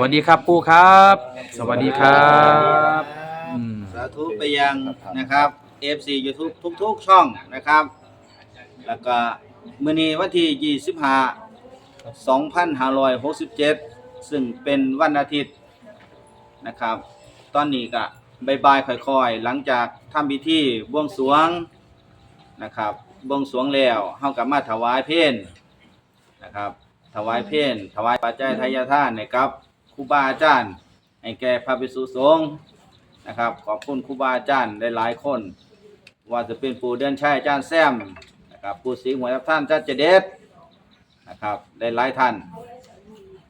วัสดีครับปู่ครับ สวัสดีครับอืมสาธุไปยังนะครับ FC YouTube ทุกๆช่องนะครับ แล้วก็มื้อนี้วันที่25 2567 ซึ่งเป็นวันอาทิตย์นะครับ ตอนนี้ก็บายๆค่อยๆ หลังจากทำพิธีบวงสรวงนะครับบวงสรวงแล้วเฮาก็มาถวายเพลนะครับ ถวายเพลถวายปัจจัยทายาทานให้กับ ครูบาอาจารย์ ให้แก่พระภิกษุสงฆ์นะครับ ขอบคุณครูบาอาจารย์หลายๆคน ว่าจะเป็นปู่เดือนชัยอาจารย์แซมนะครับปู่ศรีหัวท่านอาจารย์เจเดชนะครับได้หลายท่าน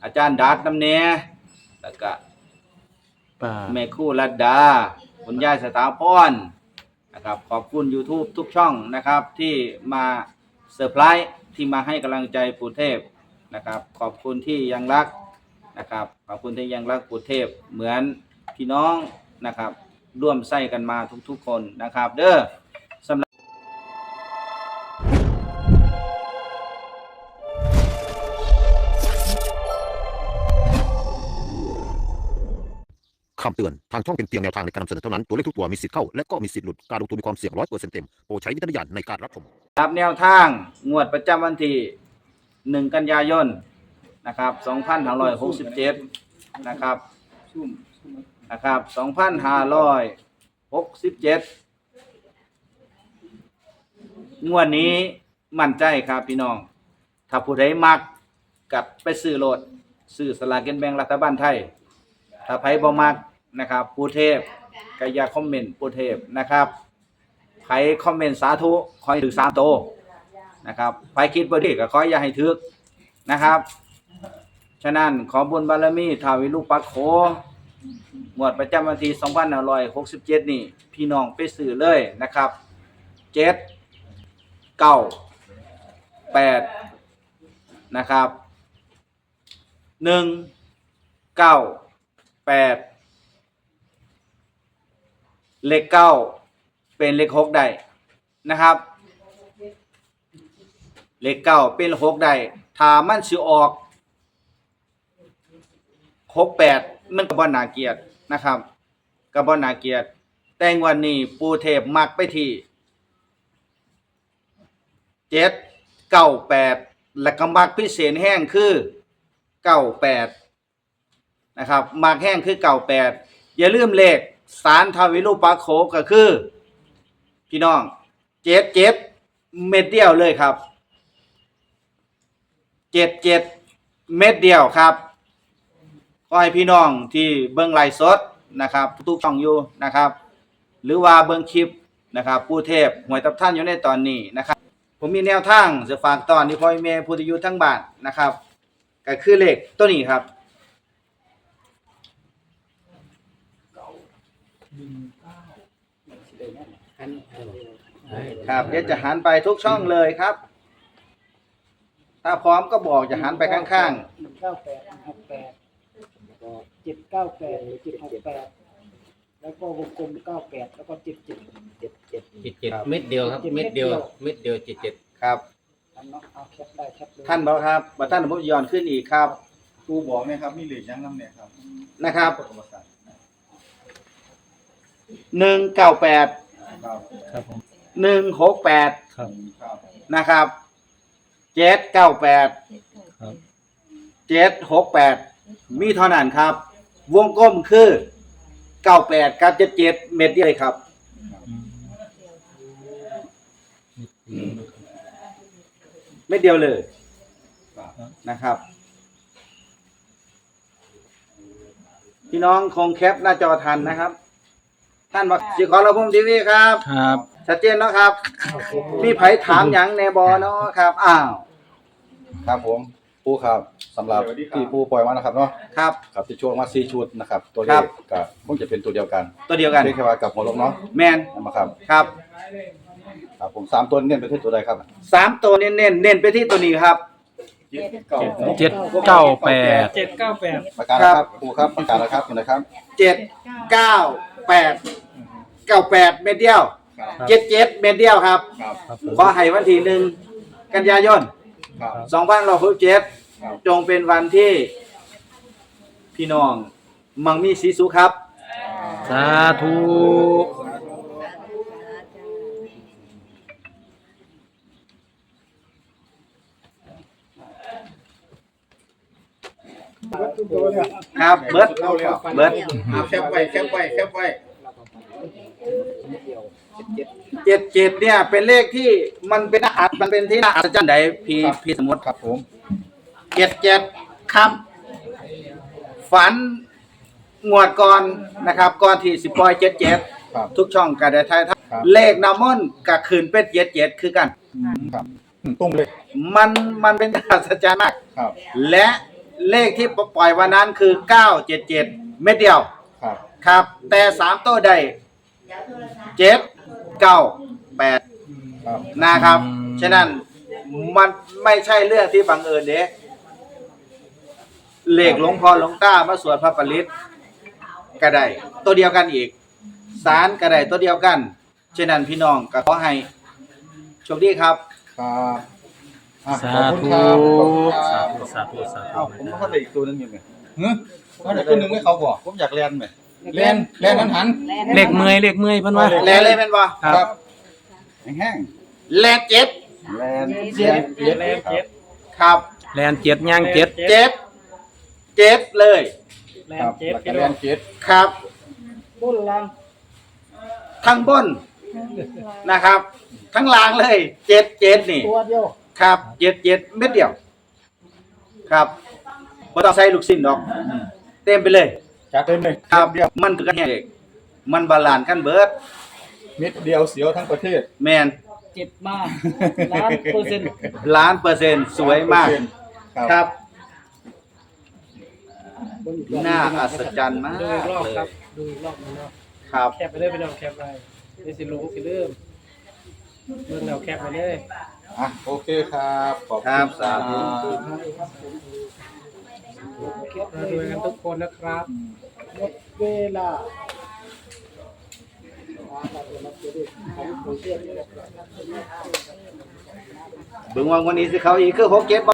อาจารย์ดัดน้ำเนแล้วก็ป่าแม่ครู่รัดดา คุณยายสถาพรนะครับขอบคุณ YouTube ทุกช่องนะครับที่มาเซอร์ไพรส์ที่มาให้กำลังใจปู่เทพนะครับ ขอบคุณที่ยังรัก นะครับขอบคุณที่ยังรักปู่เทพเหมือนพี่น้องนะครับ ร่วมใส่กันมาทุกๆคนนะครับ เด้อสำหรับคำเตือน ทางช่องเป็นเพียงแนวทางในการนำเสนอเท่านั้น ตัวเลขทุกตัวมีสิทธิ์เข้า และก็มีสิทธิ์หลุด การลงทุนมีความเสี่ยงร้อยเปอร์เซ็นต์เต็ม โปรดใช้วิจารณญาณในการรับชมรับแนวทางงวดประจำวันที่หนึ่งกันยายน นะครับสองพันห้าร้อยหกสิบเจ็ดนะครับนะครับสองพันห้าร้อยหกสิบเจ็ดงวดนี้มั่นใจครับพี่น้อง ถ้าผู้ใดมักกับไปซื้อโลดซื้อสลากกินแบ่งรัฐบาลไทย ถ้าไผบ่มักนะครับผู้เทพก็อย่าคอมเมนต์ผู้เทพนะครับไผคอมเมนต์สาธุขอให้ถึงสามโตนะครับไผคิดบ่ดีก็ขอยอย่าให้ถึกนะครับ ฉะนั้นขอบุญบารมีทาววิรูปักโขหมวดประจำวันที่2567 นี่ พี่น้องไปซื้อเลยนะครับ7 9 8นะครับหนึ่งเก้าแปดเลขเก้าเป็นเลขหกได้นะครับ เลขเก้าเป็นเลขหกได้ถ้ามันสิออก หกแปดมันก็บ่นาเกียดนะครับก็บ่นาเกียดแต่งวันนี้ปูเทพมักไปที่เจ็ดเก้าแปดและก็มักพิเศษแห้งคือเก้าแปดนะครับมักแห้งคือเก้าแปดอย่าลืมเลขสารทาวิรูปาโคก็คือ พี่น้องเจ็ดเจ็ดเม็ดเดียวเลยครับเจ็ดเจ็ดเม็ดเดียวครับ ขอให้พี่น้องที่เบิ้งไลฟ์สดนะครับทุกช่องอยู่นะครับ หรือว่าเบิ้งคลิปนะครับผู้เทพหวยตับท่านอยู่ในตอนนี้นะครับ ผมมีแนวทางจะฝากตอนที่พ่อแม่ผู้ที่อยู่ทั้งบ้านนะครับก็คือเลขตัวนี้ครับครับเดี๋ยวจะหันไปทุกช่องเลยครับ ถ้าพร้อมก็บอกจะหันไปข้างหนึ่ง เก้าแปดหกแปดเจ็ดเก้าแปดหรือเจ็ดหกแปดแล้วก็วงกลมเก้าแปดแล้วก็เจ็ดเจ็ดเจ็ดเจ็ดเจ็ดเจ็ดเม็ดเดียวครับเม็ดเดียวเม็ดเดียวเจ็ดเจ็ดๆครับอันเนาะเอาแคปได้แคปเลยท่านบอกครับบัท่านผมย้อนขึ้นอีกครับครูบอกเนี่ยครับมีเหลือยังน้ำเนี่ยครับนะครับกฎประสาทหนึ่งเก้าแปดครับครับผมหนึ่งหกแปดครับครับนะครับเจ็ดเก้าแปดครับเจ็ดหกแปด มีเท่านั้นครับ วงกลมคือเก้าแปดกับเจ็ดเจ็ดเม็ดเดียวเลยครับเม็ดเดียวเลยนะครับ พี่น้องคงแคปหน้าจอทันนะครับ ท่านบอกสิขอเราพุ่มทีวีครับ ครับ ชัดเจนเนาะครับ มีไผถามหยังแนบอเนาะครับ อ้าว ครับผม ปูครับสำหรับที่ปูปล่อยมานะครับเนาะครับ ครับที่ช่วงมาซีชุดนะครับ ตัวเลครัขบ กับคงจะเป็นตัวเดียวกันตัวเดียวกันเพียงแค่ว่ากับหัวลงเนาะแมนนะครับครับครับผมสามตัวเน้นไปที่ตัวใดครับสามตัวเน้นๆเน้นไปที่ตัวนี้ครับเก้าเจ็ดเก้าแปดเจ็ดเก้าแปดประกาศนะครับปูครับประกาศนะครับคุณนะครับเจ็ดเก้าแปดเก้าแปดเม็ดเดียวเจ็ดเจ็ดเม็ดเดียวครับ ครับครับผมขอให้วันที่หนึ่งกันยายน ครับ สองพันหกสิบเจ็ดครับ จงเป็นวันที่ พี่น้อง มังมีสีสุขครับ สาธุวัตถุตัวเนี่ยครับเบิร์ด เบิร์ด เอาแคปไว้แคปไว้แคปไว้ เดียวเจ็ดเจ็ดเจ็ดเนี่ยเป็นเลขที่มันเป็นอาหารมันเป็นที่น่าอัศจรรย์ใดพี่ครับ พี่สมมติครับผม เจ็ดเจ็ดครับ ฝันงวดก่อนนะครับก่อนที่สิปล่อยเจ็ดเจ็ดครับทุกช่องก็ได้ทายทักครับ เลขนามอนกับคืนเป็ดเจ็ดเจ็ดคือกัน อืมครับอืมตุ้มเลยมันมันเป็นอัศจรรย์มาก ครับ และเลขที่ปล่อยวันนั้นคือเก้าเจ็ดเจ็ดเม็ดเดียวครับ ครับ แต่สามตัวใดเจ็ด เก้าแปดครับ นะครับฉะนั้นมันไม่ใช่เรื่องที่บังเอิญเด้เลขหลวงพ่อหลวงต้ามาสวดพระปริตก็ได้ตัวเดียวกันอีก สารก็ได้ตัวเดียวกัน ฉะนั้นพี่น้องก็ขอให้โชคดีครับ ครับอะสาขอบคุณธุครับขอบคุณคสารับธุสาธุสาธุเอ้าผมเขาได้อีกตัวหนึงอยู่ไหมเฮ้ยเขาได้ตัวหนึงไม่เขาบอกผมอยากเรียนไหม เรียนเรียนหันหันเลขเมื่อยเลขเมื่อยเพิ่นว่า แลเลยเป็นบ่ครับ แห้งแลเจ็ดๆแลนเจ็ดเจ็ดครับครับแลนเจ็ดย่างเจ็ดเจ็ดเจ็ดเลยครับแล้วก็แลนเจ็ดครับ บุญลังทั้งบนนะครับ ทั้งล่างเลยเจ็ดเจ็ดนี่ ตัวเดียวครับเจ็ดเจ็ดเม็ดเดียว ครับบ่ต้องใส่ลูกสิ้นดอก เต็มไปเลย จัดเต็มเลยครับเดียวมันคือกันแห้งมันบาลานซ์กันเบิดเม็ดเดียวเสียวทั้งประเทศ แมนเจ็บมากล้านเปอร์เซ็นต์ล้านเปอร์เซ็นต์สวยมาก ครับครับ น่าอัศจรรย์มากดูอีกรอบเลครับยดูอีกรอบหนึงเนาะครับ แคปไปเลยไปลองแคปไปนี่สิลงสิเริ่มเริ่มแนวแคปไปเลยอะโอเคครับ ขอบครัคุบณสาธุ มาดูกันทุกคนนะครับ หมดเวลาเบิ่งว่าวันนี้สิเขาอีกคือหกเจ็ดบ่